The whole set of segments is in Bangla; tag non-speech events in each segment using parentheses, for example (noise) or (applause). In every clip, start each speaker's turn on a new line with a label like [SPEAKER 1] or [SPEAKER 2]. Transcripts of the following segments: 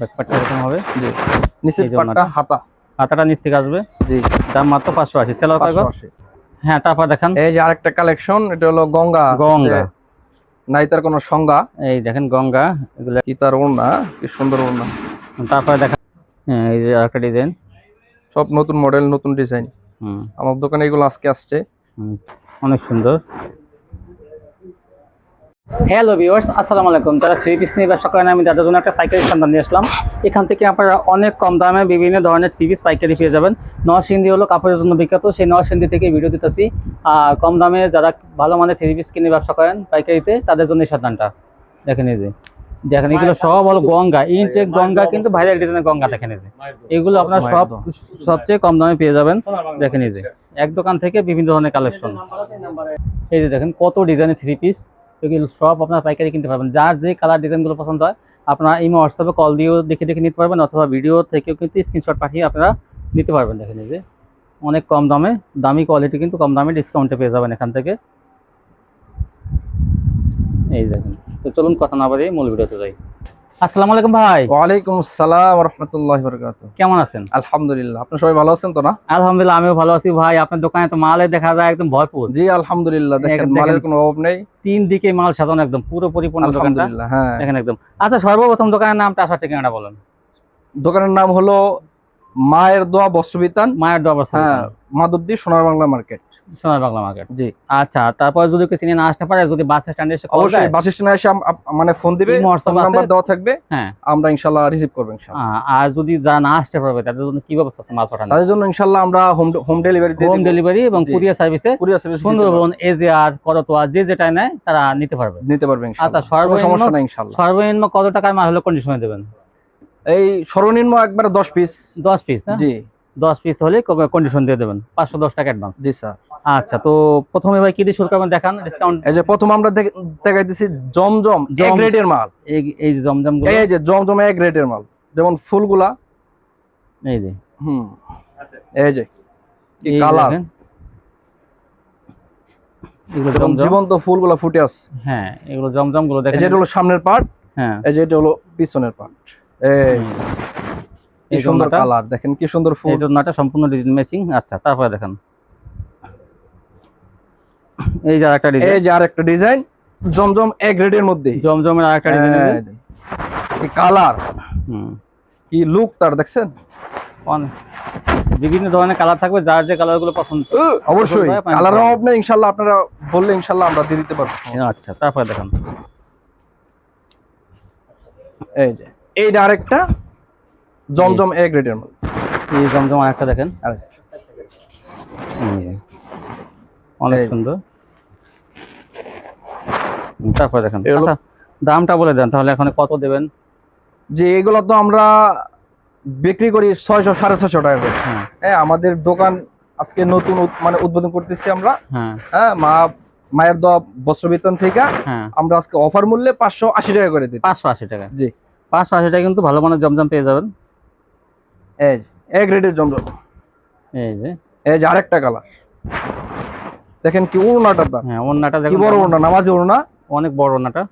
[SPEAKER 1] ব্যাকপার্টটা এরকম হবে।
[SPEAKER 2] জি। নিচের পাটটা হাতা।
[SPEAKER 1] হাতাটা নিচ থেকে আসবে।
[SPEAKER 2] জি।
[SPEAKER 1] দাম মাত্র সেলার কাগজ হ্যাঁ তারপর দেখান।
[SPEAKER 2] এই যে আরেকটা কালেকশন এটা হলো গঙ্গা।
[SPEAKER 1] গঙ্গা।
[SPEAKER 2] নাই তার কোনো সংজ্ঞা।
[SPEAKER 1] এই দেখেন গঙ্গা। এগুলো
[SPEAKER 2] কি তার ওড়না? কি সুন্দর ওড়না।
[SPEAKER 1] তারপরে দেখান। হ্যাঁ এই যে আরেকটা ডিজাইন।
[SPEAKER 2] সব নতুন মডেল নতুন ডিজাইন।
[SPEAKER 1] হুম।
[SPEAKER 2] আমার দোকানে এগুলো আজকে আসছে।
[SPEAKER 1] হুম, অনেক সুন্দর। হ্যালো ভিউয়ার্স আসসালামু আলাইকুম। যারা থ্রি পিস নিয়ে ব্যবসা করেন আমি তাদের জন্য একটা পাইকারি সন্ধান নিয়ে আসলাম। এখান থেকে আপনারা অনেক কম দামে বিভিন্ন ধরনের থ্রি পিস পাইকারি পেয়ে যাবেন। নরসিংদী হলো কাপড়ের জন্য বিখ্যাত সেই নরসিংদী থেকে ভিডিও দিতেছি। আর কম দামে যারা ভালো মানের থ্রি পিস কিনে ব্যবসা করেন পাইকারিতে তাদের জন্য এই সাবধানটা দেখেন এই যে। দেখেন এগুলো সব হলো গঙ্গা ইনটেক গঙ্গা কিন্তু ভাইরাল ডিজাইনের গঙ্গা দেখেন এই যে। এগুলো আপনার সব সবচেয়ে কম দামে পেয়ে যাবেন। দেখেন এই যে। এক দোকান থেকে বিভিন্ন ধরনের কালেকশন এই যে দেখেন কত ডিজাইনের থ্রি পিস এগুলো সব আপনার পাইকারি কিনতে পারবেন। যার যে কালার ডিজাইনগুলো পছন্দ হয়, আপনারা এই হোয়াটসঅ্যাপে কল দিয়েও দেখে দেখে নিতে পারবেন, অথবা ভিডিও থেকেও কিন্তু স্ক্রিনশট পাঠিয়ে আপনারা নিতে পারবেন দেখেন এই যে। অনেক কম দামে, দামি কোয়ালিটি কিন্তু কম দামে ডিসকাউন্টে পেয়ে যাবেন এখান থেকে। এই দেখেন, তো চলুন কথা না বাড়িয়ে মূল ভিডিওতে যাই। আসসালামু আলাইকুম ভাই।
[SPEAKER 2] ওয়ালাইকুম আসসালাম রহমতুল্লাহ বরকাত
[SPEAKER 1] কেমন আছেন?
[SPEAKER 2] আলহামদুলিল্লাহ। আপনি সবাই ভালো আছেন তো না?
[SPEAKER 1] আলহামদুলিল্লাহ আমিও ভালো আছি ভাই। আপনার দোকানে তো মালে দেখা যায় একদম ভরপুর।
[SPEAKER 2] জি আলহামদুলিল্লাহ। দেখেন মালের কোনো অভাব নেই।
[SPEAKER 1] তিন দিকে মাল সাজানো একদম পুরো পরিপূর্ণ দোকানটা।
[SPEAKER 2] হ্যাঁ।
[SPEAKER 1] দেখেন একদম। আচ্ছা সর্বপ্রথম দোকানের নামটা আসার ঠিকানাটা বলেন।
[SPEAKER 2] দোকানের নাম হলো মায়ের দোয়া বস্ত্রবিতান
[SPEAKER 1] মায়ের দোয়া অবস্থা
[SPEAKER 2] হ্যাঁ মাধবদী সোনার বাংলা মার্কেট।
[SPEAKER 1] সোনার বাংলা মার্কেট
[SPEAKER 2] জি।
[SPEAKER 1] আচ্ছা তারপর যদি কেউ চিনে না আসতে পারে যদি বাস স্ট্যান্ডে এসে
[SPEAKER 2] অবশ্যই বাস স্ট্যান্ডে এসে মানে ফোন দিবে নাম্বার দেওয়া থাকবে
[SPEAKER 1] হ্যাঁ।
[SPEAKER 2] আমরা ইনশাআল্লাহ রিসিভ করব ইনশাআল্লাহ
[SPEAKER 1] আর যদি যা না আসতে পারবে তাদের জন্য কি ব্যবস্থা আছে মাল পাঠানো
[SPEAKER 2] তাদের জন্য ইনশাআল্লাহ আমরা হোম হোম ডেলিভারি দিয়ে
[SPEAKER 1] হোম ডেলিভারি এবং। কুরিয়ার সার্ভিসে
[SPEAKER 2] courier service
[SPEAKER 1] Sundarban AGR Karatoa যে যেটাই নেয় তারা নিতে পারবে।
[SPEAKER 2] নিতে পারবে ইনশাআল্লাহ
[SPEAKER 1] আচ্ছা, সর্বনিম্ন-
[SPEAKER 2] সমস্যা নাই ইনশাআল্লাহ
[SPEAKER 1] সর্বনিম্ন কত টাকার মাল হলে কন্ডিশনে দেবেন?
[SPEAKER 2] এই সর্বনিম্ন একবারে 10 পিস
[SPEAKER 1] দশ পিস না?
[SPEAKER 2] জি।
[SPEAKER 1] দশ পিস হলে কন্ডিশন দিয়ে দেবেন। পাঁচশো দশ টাকা অ্যাডভান্স
[SPEAKER 2] জি স্যার
[SPEAKER 1] আচ্ছা তো প্রথমে ভাই কি দিয়ে শুরু করবেন দেখান ডিসকাউন্ট
[SPEAKER 2] এই যে প্রথম আমরা দেখ- দেখাইতেছি জমজম
[SPEAKER 1] জম-
[SPEAKER 2] গ্রেডের মাল।
[SPEAKER 1] এই এই জমজমগুলো
[SPEAKER 2] এই যে জমজম এক গ্রেডের মাল যেমন ফুলগুলা।
[SPEAKER 1] এই যে।
[SPEAKER 2] হুম এই যে কি কালার
[SPEAKER 1] এগুলো জমজম।
[SPEAKER 2] জীবন্ত ফুলগুলা ফুটে আছে।
[SPEAKER 1] হ্যাঁ এগুলো জমজমগুলো
[SPEAKER 2] এই
[SPEAKER 1] দেখেন।
[SPEAKER 2] যে এটা হলো সামনের পার্ট
[SPEAKER 1] হ্যাঁ।
[SPEAKER 2] এই যে এটা হলো পিছনের পার্ট এই। কি
[SPEAKER 1] এই
[SPEAKER 2] সুন্দর কালার দেখেন কি সুন্দর ফুল।
[SPEAKER 1] এই জন্যটা সম্পূর্ণ ডিজাইন ম্যাচিং আচ্ছা তারপরে দেখেন। এই যে আরেকটা
[SPEAKER 2] এই
[SPEAKER 1] ডিজাইন
[SPEAKER 2] যে আরেকটা ডিজাইন জমজম এক গ্রেডের মধ্যে
[SPEAKER 1] জমজমের আরেকটা ডিজাইন
[SPEAKER 2] কি কালার
[SPEAKER 1] হুম।
[SPEAKER 2] কি লুক তার দেখছেন?
[SPEAKER 1] বিভিন্ন ধরনের কালার থাকবে যার যে কালারগুলো পছন্দ।
[SPEAKER 2] অবশ্যই। কালার নেই ইনশাল্লাহ আপনারা বললে ইনশাল্লাহ আমরা দিয়ে দিতে পারব।
[SPEAKER 1] আচ্ছা তারপরে দেখেন।
[SPEAKER 2] এই যে এইটা আরেকটা জমজম এক গ্রেডের মধ্যে।
[SPEAKER 1] এই জমজম আরেকটা দেখেন।
[SPEAKER 2] আরেকটা।
[SPEAKER 1] এই অনেক সুন্দর। তারপরে দেখেন। আচ্ছা দামটা বলে দেন তাহলে এখন কত দেবেন?
[SPEAKER 2] যে এগুলো তো আমরা বিক্রি করি ছয়শো সাড়ে ছয়শো টাকা করে।
[SPEAKER 1] হ্যাঁ।
[SPEAKER 2] হ্যাঁ আমাদের দোকান আজকে নতুন মানে উদ্বোধন করতেছি আমরা।
[SPEAKER 1] হ্যাঁ।
[SPEAKER 2] হ্যাঁ মা মায়ের দোয়া বস্ত্র বেতন থেকে
[SPEAKER 1] হ্যাঁ।
[SPEAKER 2] আমরা আজকে অফার মূল্যে পাঁচশো আশি টাকা করে দিই
[SPEAKER 1] পাঁচশো আশি টাকা।
[SPEAKER 2] জি।
[SPEAKER 1] পাঁচশো আশি টাকা কিন্তু ভালো মানের জমজম পেয়ে যাবেন।
[SPEAKER 2] এই এক রেটের জমজম।
[SPEAKER 1] এই যে।
[SPEAKER 2] এই যে আরেকটা কালার দেখেন কি ওড়নাটা দাম।
[SPEAKER 1] হ্যাঁ ওড়নাটা
[SPEAKER 2] কি
[SPEAKER 1] দেখুন।
[SPEAKER 2] বড়। ওড়না নামাজি ওড়না।
[SPEAKER 1] অনেক বড় ওড়নাটা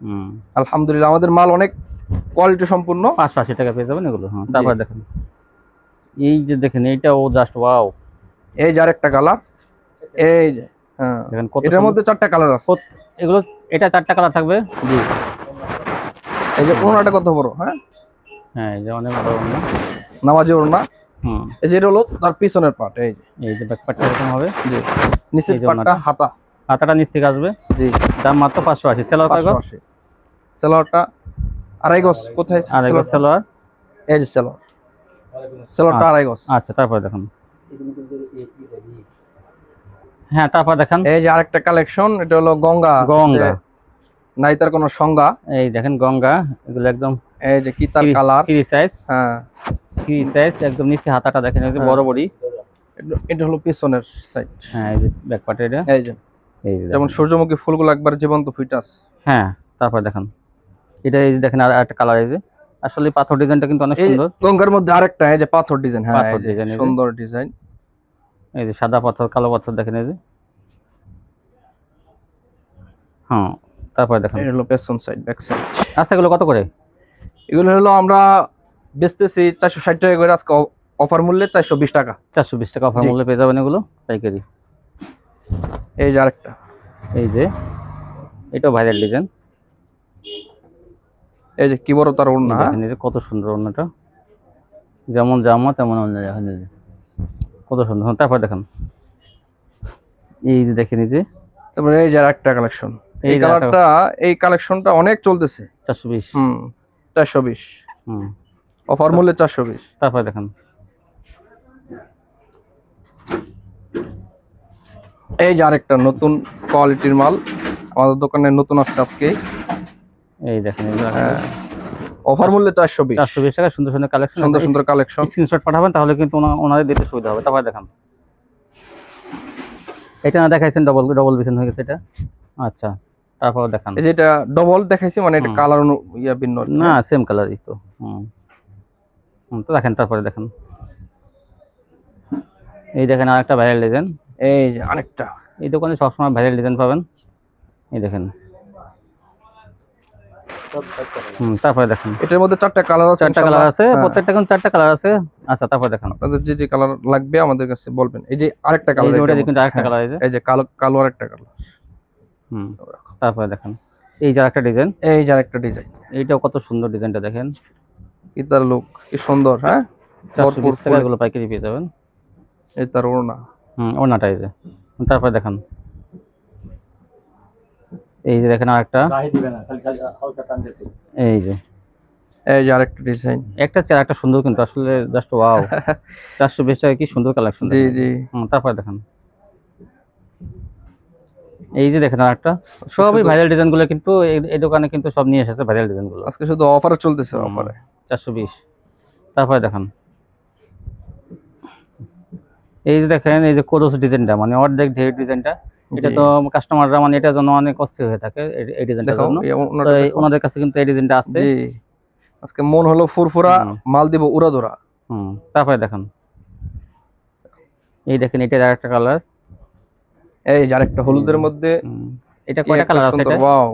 [SPEAKER 1] হুম।
[SPEAKER 2] আলহামদুলিল্লাহ আমাদের মাল অনেক কোয়ালিটি সম্পূর্ণ।
[SPEAKER 1] পাঁচশো আশি টাকা পেয়ে যাবেন এগুলো। হ্যাঁ তারপরে দেখেন। এই যে দেখেন এইটা ও জাস্ট ওয়াও
[SPEAKER 2] এই যে আরেকটা কালার এই যে হ্যাঁ।
[SPEAKER 1] দেখেন কত
[SPEAKER 2] এটার মধ্যে চারটা কালার আছে।
[SPEAKER 1] এগুলো এটা চারটা কালার থাকবে?
[SPEAKER 2] জি। এই যে ওড়নাটা কত বড় হ্যাঁ?
[SPEAKER 1] হ্যাঁ এই যে অনেক বড় ওড়না।
[SPEAKER 2] নামাজি ওড়না।
[SPEAKER 1] হুম।
[SPEAKER 2] এই যে এটা হলো তার পিছনের পার্ট এই যে।
[SPEAKER 1] এই যে ব্যাকপার্টটা এরকম হবে।
[SPEAKER 2] জি। নিচের পার্টটা হাতা।
[SPEAKER 1] হাতাটা নিচ থেকে আসবে?
[SPEAKER 2] জি।
[SPEAKER 1] দাম মাত্র পাঁচশো আশি। সেলার
[SPEAKER 2] সেলোয়ারটা আড়াই গজ। কোথায়
[SPEAKER 1] এগুলো
[SPEAKER 2] সেলোয়ারটা?
[SPEAKER 1] সেলোয়ার
[SPEAKER 2] এই যে সেলোয়ার সেলোয়ারটা আড়াই গজ।
[SPEAKER 1] আচ্ছা তারপরে দেখুন। হ্যাঁ তারপর দেখেন।
[SPEAKER 2] এই যে আরেকটা কালেকশন এটা হলো গঙ্গা।
[SPEAKER 1] গঙ্গা।
[SPEAKER 2] নাই তার কোনো সংজ্ঞা?
[SPEAKER 1] এই দেখেন গঙ্গা এগুলো একদম
[SPEAKER 2] এই যে কি তার
[SPEAKER 1] ফ্রি-
[SPEAKER 2] কালার।
[SPEAKER 1] ফ্রি সাইজ
[SPEAKER 2] হ্যাঁ।
[SPEAKER 1] ফ্রি সাইজ একদম নিচে হাতাটা দেখেন যে
[SPEAKER 2] হ্যাঁ।
[SPEAKER 1] বড় বড়ি।
[SPEAKER 2] এটা- হলো পিছনের সাইড
[SPEAKER 1] হ্যাঁ এই যে ব্যাকপার্ট এটা।
[SPEAKER 2] এই যে। যেমন। সূর্যমুখী ফুলগুলো একবার জীবন্ত ফুইটাস
[SPEAKER 1] হ্যাঁ তারপর দেখেন। এটা এই যে দেখেন আর একটা কালার এই যে। আসলে পাথর ডিজাইনটা কিন্তু অনেক সুন্দর।
[SPEAKER 2] গঙ্গার মধ্যে আরেকটা এই যে পাথর ডিজাইন হ্যাঁ
[SPEAKER 1] পাথর
[SPEAKER 2] যে। সুন্দর ডিজাইন।
[SPEAKER 1] এই যে সাদা পাথর কালো পাথর দেখেন এই যে। হ্যাঁ তারপর দেখেন।
[SPEAKER 2] এটা হলো পেছন সাইড ব্যাক সাইড
[SPEAKER 1] আচ্ছা এগুলো কত করে?
[SPEAKER 2] এগুলো হলো আমরা বেচতেছি চারশো ষাট টাকা করে আজকে অফার মূল্যে চারশো বিশ টাকা।
[SPEAKER 1] চারশো বিশ টাকা অফার মূল্যে পেয়ে যাবেন এগুলো পাইকারি।
[SPEAKER 2] এই যে আরেকটা।
[SPEAKER 1] এই যে এটাও ভাইরাল ডিজাইন
[SPEAKER 2] এই যে কি বড় তার ওড়না হ্যাঁ?
[SPEAKER 1] কত সুন্দর ওড়নাটা। যেমন জামা তেমন। কত সুন্দর। হ্যাঁ, তারপর দেখেন। এই যে দেখেন এই যে।
[SPEAKER 2] তারপরে এই যে আরেকটা কালেকশন এই কালারটা এই কালেকশনটা অনেক চলতেছে।
[SPEAKER 1] চারশো বিশ।
[SPEAKER 2] হুম চারশো বিশ।
[SPEAKER 1] হুম।
[SPEAKER 2] অফার মূল্যে চারশো বিশ।
[SPEAKER 1] তারপর দেখেন।
[SPEAKER 2] এই যে আরেকটা নতুন কোয়ালিটির মাল আমাদের দোকানে নতুন আসছে আজকে।
[SPEAKER 1] এই দেখেন
[SPEAKER 2] অফার মূল্যে চারশো বিশ।
[SPEAKER 1] চারশো বিশ টাকা সুন্দর সুন্দর কালেকশন
[SPEAKER 2] সুন্দর সুন্দর কালেকশন
[SPEAKER 1] স্ক্রিনশট পাঠাবেন তাহলে কিন্তু ওনা- ওনাদের দিতে সুবিধা হবে। তারপর দেখান। এটা না দেখাইছেন ডবল ডবল বিছান হয়ে গেছে এটা? আচ্ছা তারপর দেখান।
[SPEAKER 2] এই যে এটা ডবল দেখাইছি মানে এটা। কালার ইয়া ভিন্ন।
[SPEAKER 1] না সেম কালারই তো। হুম। তো দেখেন তারপরে দেখেন। এই দেখেন আর একটা ভাইরাল ডিজাইন
[SPEAKER 2] এই যে আরেকটা।
[SPEAKER 1] এই দোকানে সবসময় ভাইরাল ডিজাইন পাবেন। এই দেখেন। তারপরে দেখেন।
[SPEAKER 2] এটার মধ্যে চারটা কালার আছে
[SPEAKER 1] চারটা কালার আছে প্রত্যেকটা কোন চারটা কালার আছে? আচ্ছা তারপর দেখেন।
[SPEAKER 2] আপনাদের যে যে কালার লাগবে আমাদের কাছে বলবেন। এই যে আরেকটা
[SPEAKER 1] এই যে ওটা
[SPEAKER 2] কালার
[SPEAKER 1] আরেকটা কালার এই যে।
[SPEAKER 2] এই যে কালো কালো আরেকটা কালার
[SPEAKER 1] হুম তারপরে দেখেন। এই যে আরেকটা ডিজাইন
[SPEAKER 2] এই যে আরেকটা ডিজাইন
[SPEAKER 1] এইটাও কত সুন্দর ডিজাইনটা দেখেন।
[SPEAKER 2] কি তার লুক কি সুন্দর হ্যাঁ?
[SPEAKER 1] টাকা। পাইকারি পেয়ে যাবেন।
[SPEAKER 2] এই তার ওড়না।
[SPEAKER 1] হুম ওনাটা এই যে। তারপরে দেখেন। এই যে দেখেন আরেকটা। এই যে।
[SPEAKER 2] এই যে আরেকটা ডিজাইন
[SPEAKER 1] একটা চেয়ার একটা সুন্দর কিন্তু আসলে জাস্ট ওয়াও (laughs) চারশো বিশ টাকা কি সুন্দর কালেকশন
[SPEAKER 2] জি জি।
[SPEAKER 1] হুম তারপরে দেখেন। এই যে দেখেন আরেকটা। সবই ভাইরাল ডিজাইনগুলো কিন্তু এই- এই দোকানে কিন্তু সব নিয়ে এসেছে ভাইরাল ডিজাইনগুলো।
[SPEAKER 2] আজকে শুধু অফারে চলতেছে। অফারে
[SPEAKER 1] চারশো বিশ। তারপরে দেখেন। এই যে দেখেন এই যে কোরস ডিজাইনটা মানে অর্ধেক ঢের ডিজাইনটা এটা তো কাস্টমাররা মানে এটার জন্য অনেক অস্থির হয়ে থাকে এই- ডিজাইনটার জন্য। ওনাদের কাছে কিন্তু এই ডিজাইনটা আছে।
[SPEAKER 2] আজকে মন হলো ফুরফুরা। মাল দিব উড়াদোরা
[SPEAKER 1] হুম তারপরে দেখেন। এই দেখেন এটার আরেকটা কালার
[SPEAKER 2] এই যে আরেকটা হলুদের মধ্যে।
[SPEAKER 1] এটা কয়টা কালার আছে এটা?
[SPEAKER 2] ওয়াও।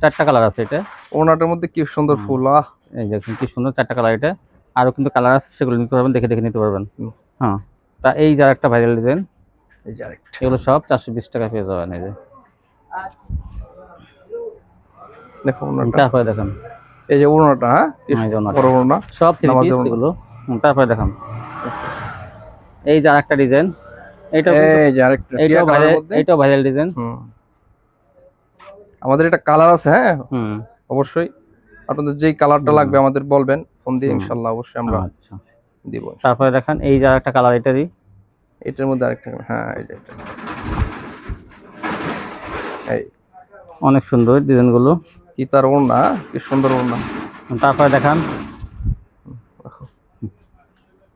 [SPEAKER 1] চারটা কালার আছে এটা।
[SPEAKER 2] ওনাটার মধ্যে কি সুন্দর ফুল আহ।
[SPEAKER 1] এই দেখুন কি সুন্দর চারটা কালার এটা। আরও কিন্তু কালার আছে সেগুলো নিতে পারবেন দেখে দেখে নিতে পারবেন। হ্যাঁ। তা এই যে একটা ভাইরাল ডিজাইন
[SPEAKER 2] এই যে আরেকটা।
[SPEAKER 1] এগুলো সব চারশো বিশ টাকা পেয়ে যাবেন এই যে।
[SPEAKER 2] দেখো
[SPEAKER 1] তারপরে দেখেন।
[SPEAKER 2] এই যে ওড়নাটা হ্যাঁ। বড় ওড়না
[SPEAKER 1] সব থ্রি
[SPEAKER 2] নামাজের
[SPEAKER 1] পিস
[SPEAKER 2] মতো।
[SPEAKER 1] এগুলো তারপরে দেখেন। এই যে আরেকটা ডিজাইন এইটাও
[SPEAKER 2] এই যে আরেকটা
[SPEAKER 1] ভাইরাল ভাইরাল ডিজাইন
[SPEAKER 2] আমাদের এটা কালার আছে হ্যাঁ?
[SPEAKER 1] হুম।
[SPEAKER 2] অবশ্যই। আপনাদের যেই কালারটা লাগবে আমাদের বলবেন ফোন দিয়ে। ইনশাল্লাহ অবশ্যই আমরা
[SPEAKER 1] আচ্ছা।
[SPEAKER 2] দিব।
[SPEAKER 1] তারপরে দেখেন এই যে আরেকটা কালার এটারই
[SPEAKER 2] এটার মধ্যে আরেকটা হ্যাঁ যে এটা। এই।
[SPEAKER 1] অনেক সুন্দর ডিজাইনগুলো।
[SPEAKER 2] কি তার ওড়না? কি সুন্দর ওড়না।
[SPEAKER 1] তারপরে দেখান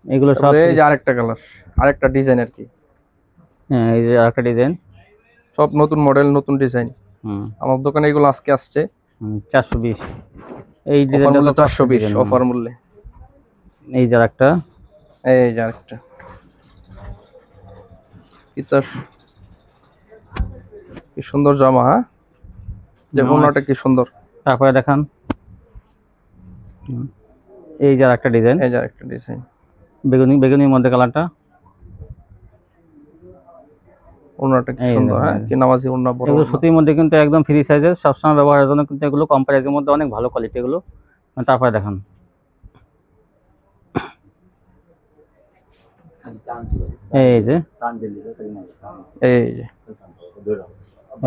[SPEAKER 1] এগুলো সব
[SPEAKER 2] এই যে আরেকটা কালার আরেকটা ডিজাইন আর কি।
[SPEAKER 1] হ্যাঁ এই যে আরেকটা ডিজাইন
[SPEAKER 2] সব নতুন মডেল নতুন ডিজাইন
[SPEAKER 1] হুম।
[SPEAKER 2] আমার দোকানে এগুলো আজকে আসছে।
[SPEAKER 1] চারশো বিশ। এই
[SPEAKER 2] ডিজাইনগুলো
[SPEAKER 1] ডিজাইনটা
[SPEAKER 2] মূল্য
[SPEAKER 1] তো
[SPEAKER 2] চারশো বিশ।
[SPEAKER 1] design,
[SPEAKER 2] অফার মূল্যে।
[SPEAKER 1] এই যে আরেকটা।
[SPEAKER 2] এই যে আরেকটা। কি তার? কি সুন্দর জামা হ্যাঁ? যে
[SPEAKER 1] হুম,
[SPEAKER 2] কি সুন্দর।
[SPEAKER 1] তারপরে দেখান। এই যে আরেকটা ডিজাইন।
[SPEAKER 2] এই যে আরেকটা ডিজাইন।
[SPEAKER 1] বেগুনি বেগুনির মধ্যে কালারটা।
[SPEAKER 2] ওড়নাটা কি সুন্দর হ্যাঁ। কি নামাজি ওড়না বড়
[SPEAKER 1] এগুলো সুতির মধ্যে কিন্তু একদম ফ্রি সাইজের সবসময় ব্যবহারের জন্য কিন্তু এগুলো কম প্রাইসের মধ্যে অনেক ভালো কোয়ালিটি এগুলো। তারপরে দেখান। এই যে।
[SPEAKER 2] এই যে।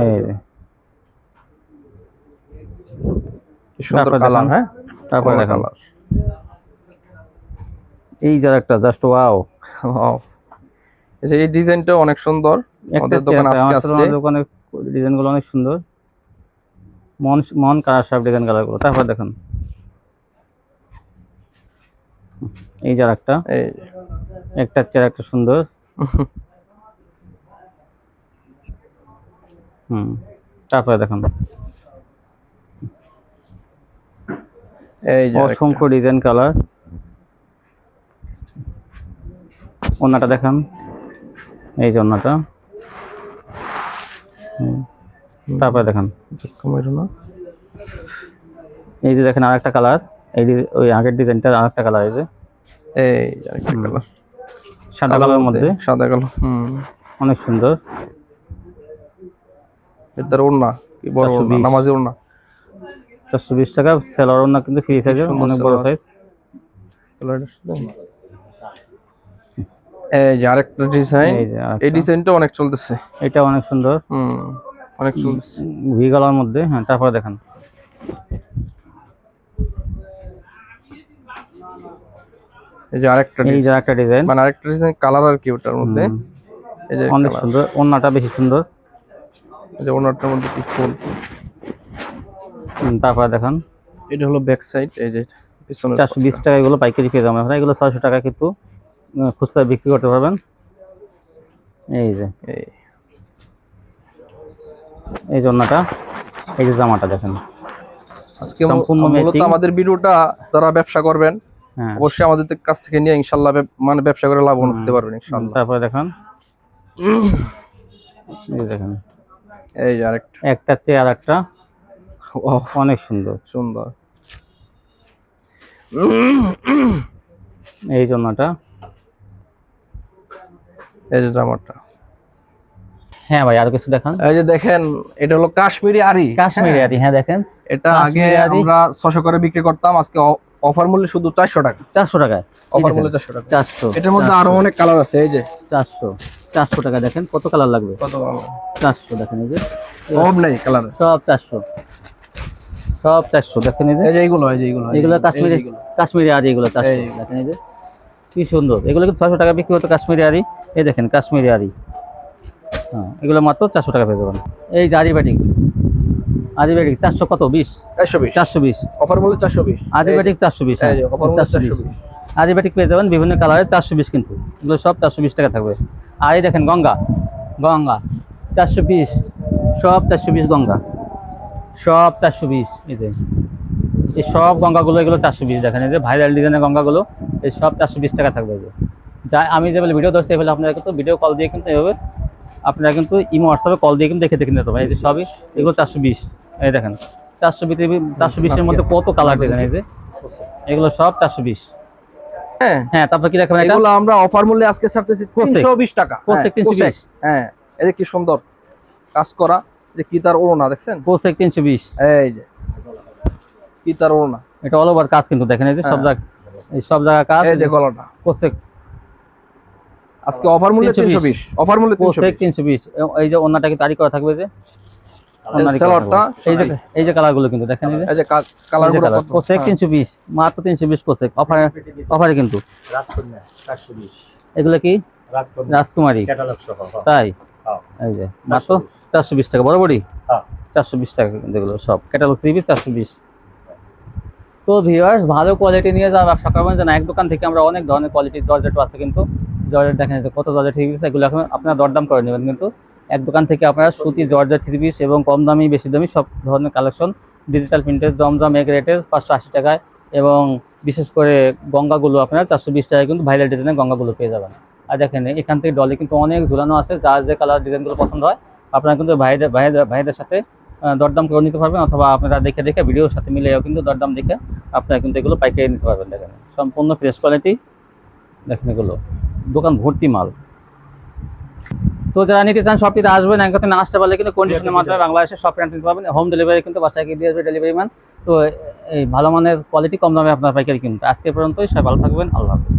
[SPEAKER 1] এই যে
[SPEAKER 2] সুন্দর কালার। হ্যাঁ?
[SPEAKER 1] তারপরে
[SPEAKER 2] কালার।
[SPEAKER 1] এই যে একটা জাস্ট ওয়াও
[SPEAKER 2] এই ডিজাইনটা অনেক সুন্দর। আমাদের দোকানে আজকে আসছে।
[SPEAKER 1] আমার ডিজাইনগুলো অনেক সুন্দর। মন মন কালার সব ডিজাইন কালারগুলো। তারপর দেখুন। এই যে একটা
[SPEAKER 2] এই।
[SPEAKER 1] একটা চেয়ার একটা সুন্দর। হুম তারপরে দেখুন।
[SPEAKER 2] এই যে
[SPEAKER 1] অসংখ্য ডিজাইন কালার ওনাটা দেখান। এই যে ওনাটা। হুম, তারপরে দেখান। এই যে দেখেন আরেকটা কালার এই ওই আগের ডিজাইনটা আরেকটা কালার আছে
[SPEAKER 2] এই আরেকটা কালার
[SPEAKER 1] সাদা কালারের মধ্যে?
[SPEAKER 2] সাদা কালো। হুম
[SPEAKER 1] অনেক সুন্দর।
[SPEAKER 2] এটার ওড়না কি বড় ওড়না
[SPEAKER 1] 420
[SPEAKER 2] নামাজি ওড়না।
[SPEAKER 1] চারশো বিশ টাকা সেলার না কিন্তু ফ্রি সাইজের অনেক বড় সাইজ
[SPEAKER 2] এই যে আরেকটা ডিজাইন।
[SPEAKER 1] এই
[SPEAKER 2] ডিজাইনটা অনেক চলতেছে।
[SPEAKER 1] এটা অনেক সুন্দর।
[SPEAKER 2] হুম অনেক চলতেছে।
[SPEAKER 1] ভি কালার মধ্যে হ্যাঁ তারপরে দেখেন।
[SPEAKER 2] এই যে আরেকটা
[SPEAKER 1] এই যে একটা ডিজাইন
[SPEAKER 2] মানে আরেকটা ডিজাইন কালার আর কি ওটার মধ্যে। এই যে
[SPEAKER 1] অনেক সুন্দর ওন্নাটা বেশি সুন্দর।
[SPEAKER 2] এই যে ওনারটার মধ্যে কি ফুল?
[SPEAKER 1] তারপরে দেখেন।
[SPEAKER 2] এটা হলো ব্যাক সাইড এই যে পিছনে
[SPEAKER 1] চারশো বিশ টাকা এগুলো পাইকারি পেয়ে যাবেন। আপনারা এগুলো ছয়শো টাকা কিন্তু খুচরা বিক্রি করতে পারবেন। এই যে।
[SPEAKER 2] এই।
[SPEAKER 1] জন্যটা এই যে জামাটা দেখেন।
[SPEAKER 2] আজকে
[SPEAKER 1] সম্পূর্ণ
[SPEAKER 2] আমাদের ভিডিওটা যারা ব্যবসা করবেন অবশ্যই আমাদের কাছ থেকে নিয়ে ইনশাল্লাহ মানে ব্যবসা করে লাভবান। হতে পারবেন ইনশাল্লাহ।
[SPEAKER 1] তারপরে দেখেন। এই দেখেন।
[SPEAKER 2] এই যে আরেকটা।
[SPEAKER 1] একটা একটা
[SPEAKER 2] Wow,
[SPEAKER 1] অনেক সুন্দর।
[SPEAKER 2] সুন্দর।
[SPEAKER 1] এই জন্যটা
[SPEAKER 2] এই যে জামাটা।
[SPEAKER 1] হ্যাঁ ভাই আর কিছু দেখান।
[SPEAKER 2] এই যে দেখেন এটা হলো কাশ্মীরি আরি।
[SPEAKER 1] কাশ্মীরি আরি হ্যাঁ দেখেন।
[SPEAKER 2] এটা আগে আমরা ছশো করে বিক্রি করতাম আজকে অফার মূল্য শুধু চারশো টাকা।
[SPEAKER 1] চারশো টাকায়।
[SPEAKER 2] অফার। মূল্য চারশো টাকা।
[SPEAKER 1] চারশো
[SPEAKER 2] এটার মধ্যে আরও অনেক কালার আছে এই যে।
[SPEAKER 1] চারশো চারশো টাকা দেখেন কত কালার লাগবে?
[SPEAKER 2] কত
[SPEAKER 1] চারশো দেখেন এই যে।
[SPEAKER 2] সব নেই কালার।
[SPEAKER 1] সব চারশো। সব চারশো দেখেন এই যে।
[SPEAKER 2] এই যে এইগুলো এই যে এইগুলো
[SPEAKER 1] এগুলো কাশ্মীরি। কাশ্মীরি আর এগুলো চারশো। দেখেন এই যে। কি সুন্দর। এগুলো কিন্তু ছশো টাকা বিক্রি হতো কাশ্মীরি আরি। এই দেখেন কাশ্মীরি আরি। হ্যাঁ এগুলো মাত্র চারশো টাকা পেয়ে যাবেন। এই যে আরিবাটিক আরিবাটিক চারশো কত? বিশ?
[SPEAKER 2] চারশো বিশ।
[SPEAKER 1] চারশো বিশ।
[SPEAKER 2] অফার মূল্য চারশো বিশ।
[SPEAKER 1] আদিবাটিক চারশো বিশ চারশো বিশ।
[SPEAKER 2] বিশ।
[SPEAKER 1] পেয়ে যাবেন বিভিন্ন কালারে চারশো বিশ কিন্তু। এগুলো সব চারশো বিশ টাকা থাকবে। আর এই দেখেন গঙ্গা। গঙ্গা। চারশো বিশ। সব চারশো বিশ গঙ্গা। সব চারশো বিশ। এই যে। এই সব গঙ্গাগুলো এগুলো চারশো বিশ দেখেন। এই যে ভাইরাল ডিজাইনের গঙ্গাগুলো এই সব চারশো বিশ টাকা থাকবে। যে। যা আমি যেভাবে ভিডিও ধরছি এভাবে আপনারা কিন্তু ভিডিও কল দিয়ে কিন্তু এভাবে আপনারা কিন্তু ইমো হোয়াটসঅ্যাপে কল দিয়ে কিন্তু দেখে দেখে নিতে পারেন এই যে সবই এগুলো চারশো বিশ। এই দেখেন চারশো চারশো বিশের মধ্যে কত কালার দেখেন এই যে? এগুলো সব চারশো বিশ।
[SPEAKER 2] হ্যাঁ।
[SPEAKER 1] হ্যাঁ তারপর কি
[SPEAKER 2] এগুলো আমরা অফার মূল্যে আজকে ছাড়তেছি
[SPEAKER 1] কোসেক।
[SPEAKER 2] তিনশো বিশ টাকা। হ্যাঁ,
[SPEAKER 1] 320
[SPEAKER 2] কোসেক। হ্যাঁ এই যে কি সুন্দর কাজ করা যে কি তার ওড়না দেখছেন?
[SPEAKER 1] কোসেক তিনশো বিশ।
[SPEAKER 2] এই যে কি তার ওড়না।
[SPEAKER 1] এটা অল ওভার কাজ কিন্তু দেখেন এই যে সব। জায়গা এই সব জায়গা কাজ।
[SPEAKER 2] এই যে গলাটা।
[SPEAKER 1] কোসেক
[SPEAKER 2] আজকে অফার মূল্যে
[SPEAKER 1] 320
[SPEAKER 2] তিনশো বিশ। অফার মূল্যে তিনশো
[SPEAKER 1] কোসেক তিনশো বিশ। এই যে তারি করা থাকবে যে? এই যে এই যে কিন্তু দেখেন এই যে।
[SPEAKER 2] কত?
[SPEAKER 1] কোসেক
[SPEAKER 2] হ্যাঁ।
[SPEAKER 1] তিনশো বিশ মাত্র তিনশো বিশ কোসেক অফারে অফারে কিন্তু। এগুলো কি? রাজকুমারী। তাই? এই যে মাত্র চারশো বিশ টাকা বরাবরই?
[SPEAKER 3] হ্যাঁ।
[SPEAKER 1] চারশো বিশ টাকা কিন্তু এগুলো সব। ক্যাটালগ থ্রি পিস চারশো বিশ। তো ভিউয়ার্স ভালো কোয়ালিটি নিয়ে যাওয়া ব্যবসা করবেন যে না এক দোকান থেকে আমরা অনেক ধরনের কোয়ালিটির দরজাটো আছে কিন্তু। জর্জেট দেখেন যে কত দরজা থ্রি পিস এগুলো এখন আপনারা দরদাম করে নেবেন কিন্তু। এক দোকান থেকে আপনারা সুতি, জর্জেট, থ্রি পিস এবং কম দামি, বেশি দামি সব ধরনের কালেকশন ডিজিটাল প্রিন্টের জমজম এক রেটের পাঁচশো আশি টাকায় এবং বিশেষ করে গঙ্গাগুলো আপনারা চারশো বিশ টাকায় কিন্তু ভাইলার ডিজাইনের গঙ্গাগুলো পেয়ে যাবেন। আর দেখেন, এখান থেকে ডলে কিন্তু অনেক ঝুলানো আছে যার যে কালার ডিজাইনগুলো পছন্দ হয়, আপনারা কিন্তু ভাইদের ভাইদের ভাইদের সাথে দরদাম করে নিতে পারবেন অথবা আপনারা দেখে দেখে ভিডিওর সাথে মিলেও কিন্তু দরদাম দেখে আপনারা কিন্তু এগুলো পাইকারি নিতে পারবেন। দেখেন, সম্পূর্ণ ফ্রেশ কোয়ালিটি দেখেন এগুলো, দোকান ভর্তি মাল। তো যারা নিতে চান শপটিতে আসবেন, এক কথা না আসতে পারলে কিন্তু কন্ডিশনের মাধ্যমে বাংলাদেশের সব প্যান্ট নিতে পারবেন। হোম ডেলিভারি কিন্তু বাচ্চাকে দিয়ে আসবে ডেলিভারি ম্যান তো এই ভালো মানের কোয়ালিটি কম দামে আপনার পাইকারি কিনতে আজকে পর্যন্তই, সবাই ভালো থাকবেন, আল্লাহ হাফিজ।